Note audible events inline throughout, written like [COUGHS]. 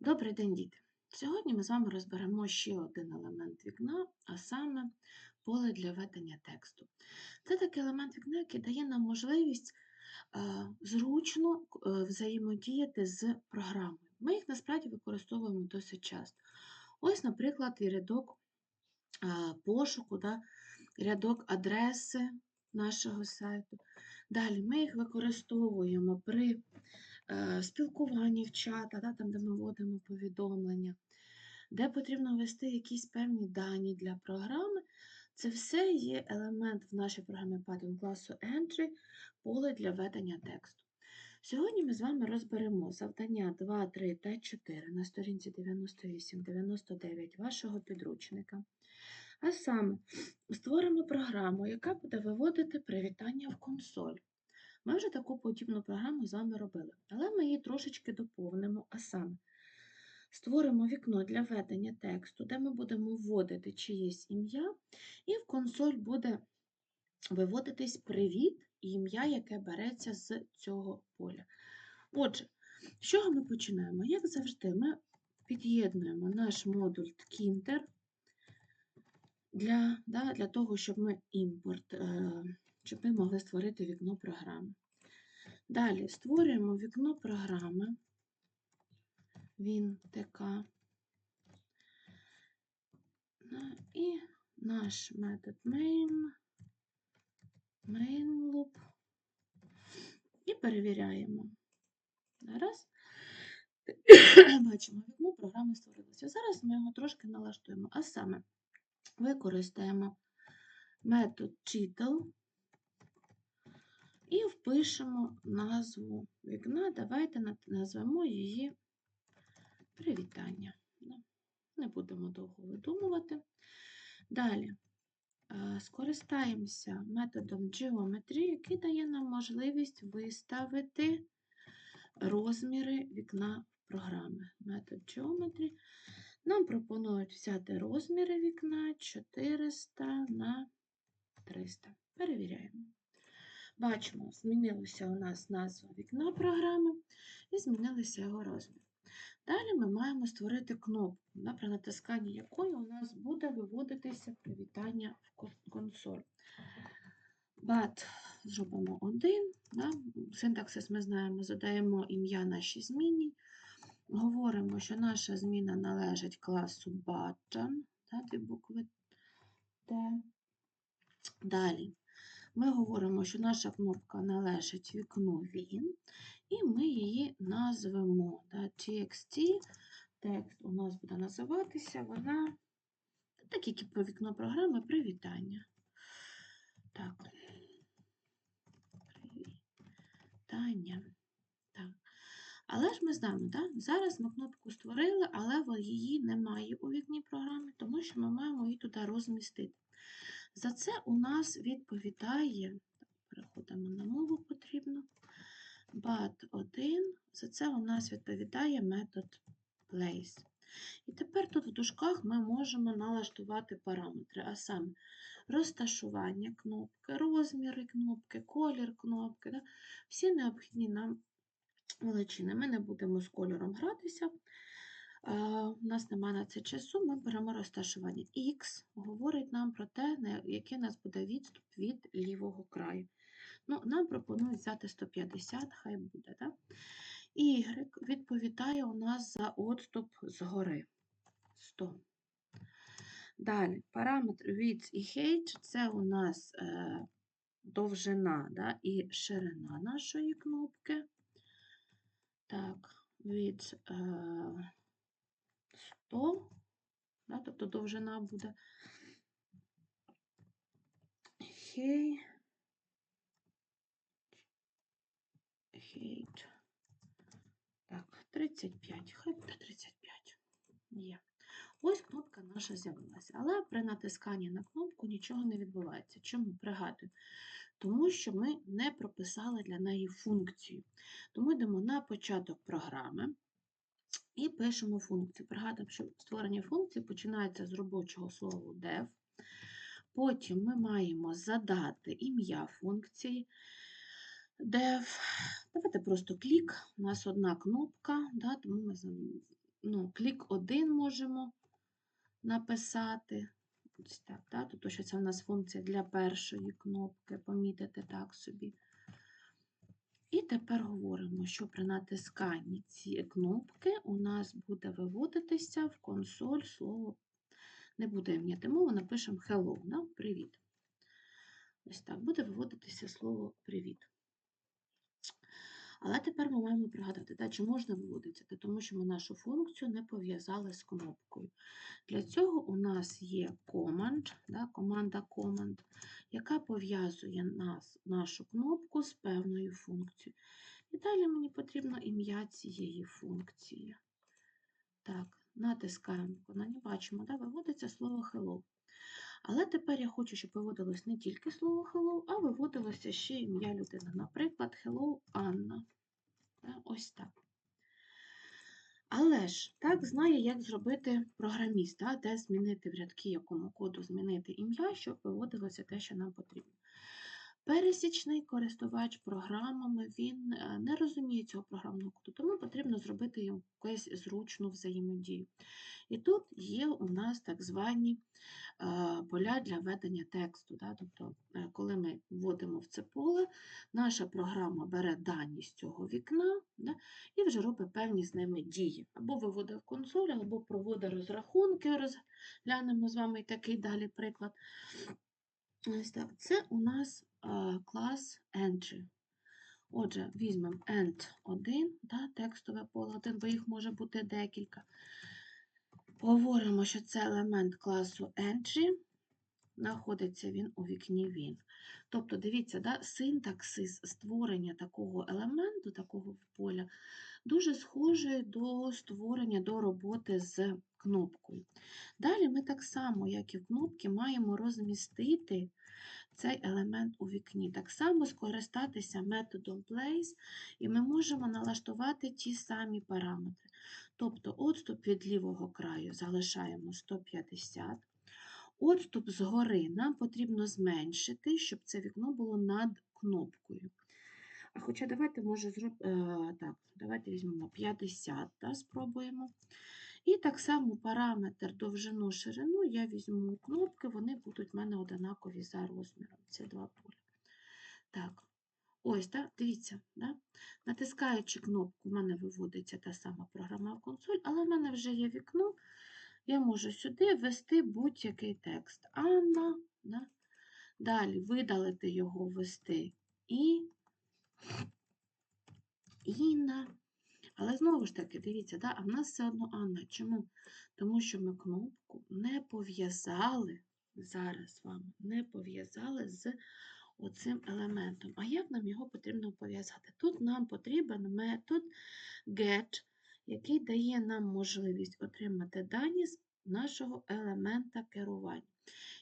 Добрий день, діти! Сьогодні ми з вами розберемо ще один елемент вікна, а саме поле для ведення тексту. Це такий елемент вікна, який дає нам можливість е, зручно е, взаємодіяти з програмою. Ми їх насправді використовуємо досить часто. Ось, наприклад, і рядок е, пошуку, да, рядок адреси нашого сайту. Далі ми їх використовуємо при спілкуванні в чатах, да, там, де ми вводимо повідомлення, де потрібно ввести якісь певні дані для програми. Це все є елемент в нашій програмі Python класу Entry, поле для ведення тексту. Сьогодні ми з вами розберемо завдання 2, 3 та 4 на сторінці 98-99 вашого підручника. А саме створимо програму, яка буде виводити привітання в консоль. Ми вже таку подібну програму з вами робили, але ми її трошечки доповнимо, а саме створимо вікно для ведення тексту, де ми будемо вводити чиєсь ім'я, і в консоль буде виводитись привіт і ім'я, яке береться з цього поля. Отже, з чого ми починаємо? Як завжди, ми під'єднуємо наш модуль Tkinter для, да, для того, щоб ми імпорт, е, щоб ми могли створити вікно програми. Далі створюємо вікно програми. Він ТК. І наш метод main, main loop. І перевіряємо. Раз. [COUGHS] Бачимо, вікно програми створилося. Зараз ми його трошки налаштуємо. А саме використаємо метод title і впишемо назву вікна. Давайте назвемо її привітання. Не будемо довго видумувати. Далі скористаємося методом Geometry, який дає нам можливість виставити розміри вікна програми. Метод Geometry нам пропонують взяти розміри вікна 400 на 300. Перевіряємо. Бачимо, змінилася у нас назва вікна програми і змінилися його розмір. Далі ми маємо створити кнопку, при натисканні якої у нас буде виводитися привітання в консоль. But зробимо один. Да, синтаксис ми знаємо, задаємо ім'я нашій зміні. Говоримо, що наша зміна належить класу button, да, дві букви Т. Далі ми говоримо, що наша кнопка належить вікну він, і ми її назвемо txt. Текст у нас буде називатися вона, так як і по вікно програми, привітання. Так. Привітання. Але ж ми знаємо, да? зараз ми кнопку створили, але її немає у вікні програми, тому що ми маємо її туди розмістити. За це у нас відповідає, переходимо на мову потрібно, but 1, за це у нас відповідає метод place. І тепер тут в дужках ми можемо налаштувати параметри, а саме розташування кнопки, розміри кнопки, колір кнопки, да? всі необхідні нам величини. Ми не будемо з кольором гратися. У нас немає на це часу, ми беремо розташування. X говорить нам про те, який у нас буде відступ від лівого краю. Ну, нам пропонують взяти 150, хай буде. Да? Y відповідає у нас за відступ згори. 100. Далі, параметр width і height – це у нас е, довжина да, і ширина нашої кнопки. Так, від е, 100, да, тобто довжина буде. Хей. Хейт. Так, 35. Хай буде 35. Є. Ось кнопка наша з'явилася. Але при натисканні на кнопку нічого не відбувається. Чому? Пригадую. Тому що ми не прописали для неї функцію. Тому йдемо на початок програми і пишемо функцію. Пригадуємо, що створення функції починається з робочого слова def. Потім ми маємо задати ім'я функції def. Давайте просто клік. У нас одна кнопка, да, тому ми ну, клік один можемо написати. Ось так, да? Тобто, що це в нас функція для першої кнопки, помітити так собі. І тепер говоримо, що при натисканні цієї кнопки у нас буде виводитися в консоль слово, не буде м'яти мову, напишемо hello, да? привіт. Ось так, буде виводитися слово привіт. Але тепер ми маємо пригадати, да, чи можна виводити, тому що ми нашу функцію не пов'язали з кнопкою. Для цього у нас є command, да, команда command, яка пов'язує нас, нашу кнопку з певною функцією. І далі мені потрібно ім'я цієї функції. Так, натискаємо виконання, бачимо, да, виводиться слово hello. Але тепер я хочу, щоб виводилось не тільки слово hello, а виводилося ще ім'я людини. Наприклад, hello Анна. Ось так. Але ж так знає, як зробити програміст, да, де змінити в рядки, якому коду змінити ім'я, щоб виводилося те, що нам потрібно. Пересічний користувач програмами, він е, не розуміє цього програмного коду, тому потрібно зробити якусь зручну взаємодію. І тут є у нас так звані е, поля для ведення тексту. Тобто, е, коли ми вводимо в це поле, наша програма бере дані з цього вікна і вже робить певні з ними дії. Або виводить в консоль, або проводить розрахунки, розглянемо з вами такий далі приклад. Ось так, Це у нас клас entry. Отже, візьмемо end1, да, текстове поле 1, бо їх може бути декілька. Говоримо, що це елемент класу entry, знаходиться він у вікні він. Тобто, дивіться, да, синтаксис створення такого елементу, такого поля, дуже схожий до створення, до роботи з кнопкою. Далі ми так само, як і в кнопці, маємо розмістити цей елемент у вікні. Так само скористатися методом place, і ми можемо налаштувати ті самі параметри. Тобто отступ від лівого краю залишаємо 150. Отступ згори нам потрібно зменшити, щоб це вікно було над кнопкою. А хоча давайте, може, зроб... Е, так, давайте візьмемо 50, та, спробуємо. І так само параметр довжину ширину я візьму кнопки, вони будуть в мене однакові за розміром. Це два поля. Так, ось, так, дивіться, да? натискаючи кнопку, в мене виводиться та сама програма в консоль, але в мене вже є вікно. Я можу сюди ввести будь-який текст. Анна. Да? Далі видалити його, ввести і Інна. Але знову ж таки, дивіться, да, а в нас все одно Анна. Чому? Тому що ми кнопку не пов'язали, зараз з вами, не пов'язали з оцим елементом. А як нам його потрібно пов'язати? Тут нам потрібен метод get, який дає нам можливість отримати дані з нашого елемента керування.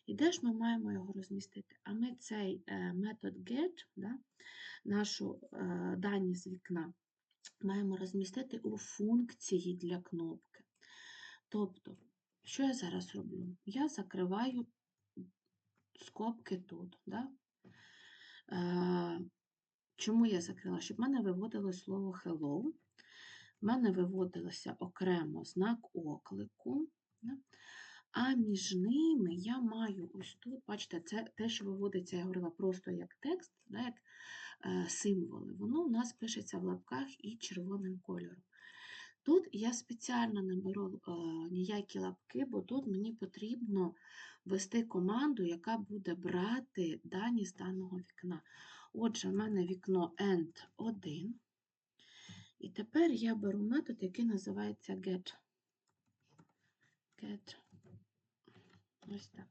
І де ж ми маємо його розмістити? А ми цей е, метод get, да, нашу е, дані з вікна, маємо розмістити у функції для кнопки. Тобто, що я зараз роблю? Я закриваю скобки тут. Да? Е, чому я закрила? Щоб в мене виводило слово hello. В мене виводилося окремо знак оклику. А між ними я маю ось тут, бачите, це те, що виводиться, я говорила, просто як текст, як е, символи. Воно у нас пишеться в лапках і червоним кольором. Тут я спеціально не беру е, ніякі лапки, бо тут мені потрібно ввести команду, яка буде брати дані з даного вікна. Отже, в мене вікно end1. І тепер я беру метод, який називається get. get. Ось так.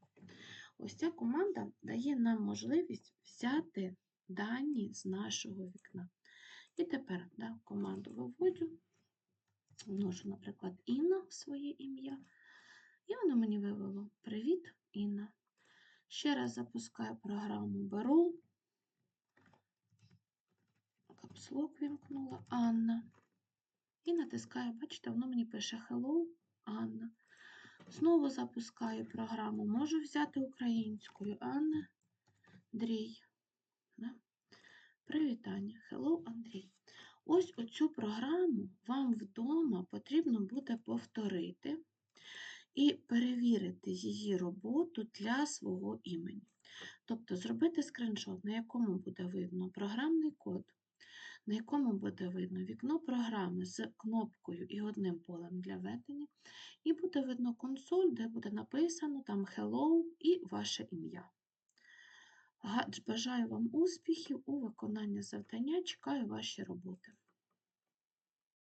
Ось ця команда дає нам можливість взяти дані з нашого вікна. І тепер да, команду виводжу, вношу, наприклад, Інна в своє ім'я. І воно мені вивело Привіт, Інна. Ще раз запускаю програму, беру, капслок вімкнула Анна. І натискаю, бачите, воно мені пише Hello, Анна. Знову запускаю програму. Можу взяти українською Анна Андрій. Да? Привітання. Hello, Андрій. Ось оцю програму вам вдома потрібно буде повторити і перевірити її роботу для свого імені. Тобто зробити скріншот, на якому буде видно програмний код, на якому буде видно вікно програми з кнопкою і одним полем для введення, і буде видно консоль, де буде написано там Hello і ваше ім'я. Бажаю вам успіхів у виконанні завдання, чекаю ваші роботи.